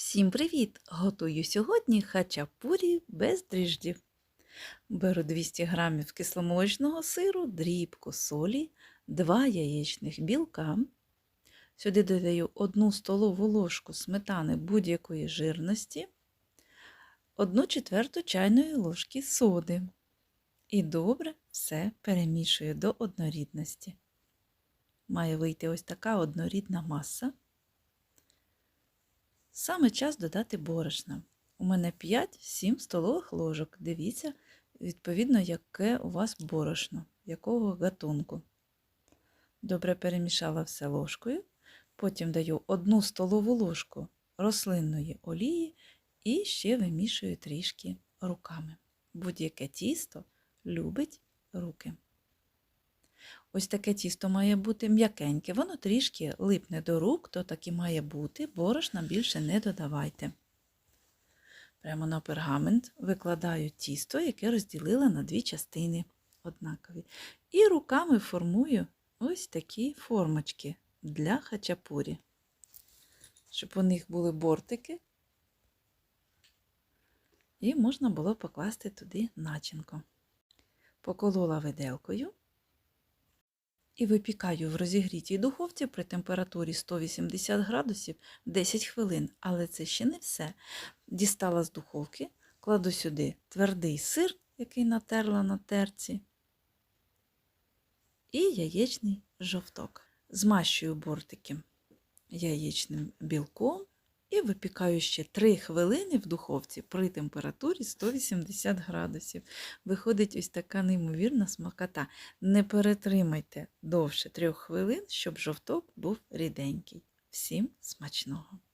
Всім привіт! Готую сьогодні хачапурі без дріждів. Беру 200 г кисломолочного сиру, дрібку солі, 2 яєчних білка. Сюди додаю 1 столову ложку сметани будь-якої жирності, 1 четверту чайної ложки соди. І добре все перемішую до однорідності. Має вийти ось така однорідна маса. Саме час додати борошна. У мене 5-7 столових ложок. Дивіться, відповідно, яке у вас борошно, якого гатунку. Добре перемішала все ложкою. Потім даю 1 столову ложку рослинної олії і ще вимішую трішки руками. Будь-яке тісто любить руки. Ось таке тісто має бути м'якеньке, воно трішки липне до рук, то так і має бути, борошна більше не додавайте. Прямо на пергамент викладаю тісто, яке розділила на дві частини однакові. І руками формую ось такі формочки для хачапурі, щоб у них були бортики, і можна було покласти туди начинку. Поколола виделкою і випікаю в розігрітій духовці при температурі 180 градусів 10 хвилин. Але це ще не все. Дістала з духовки, кладу сюди твердий сир, який натерла на терці, і яєчний жовток. Змащую бортики яєчним білком і випікаю ще 3 хвилини в духовці при температурі 180 градусів. Виходить ось така неймовірна смакота. Не перетримайте довше 3 хвилин, щоб жовток був ріденький. Всім смачного!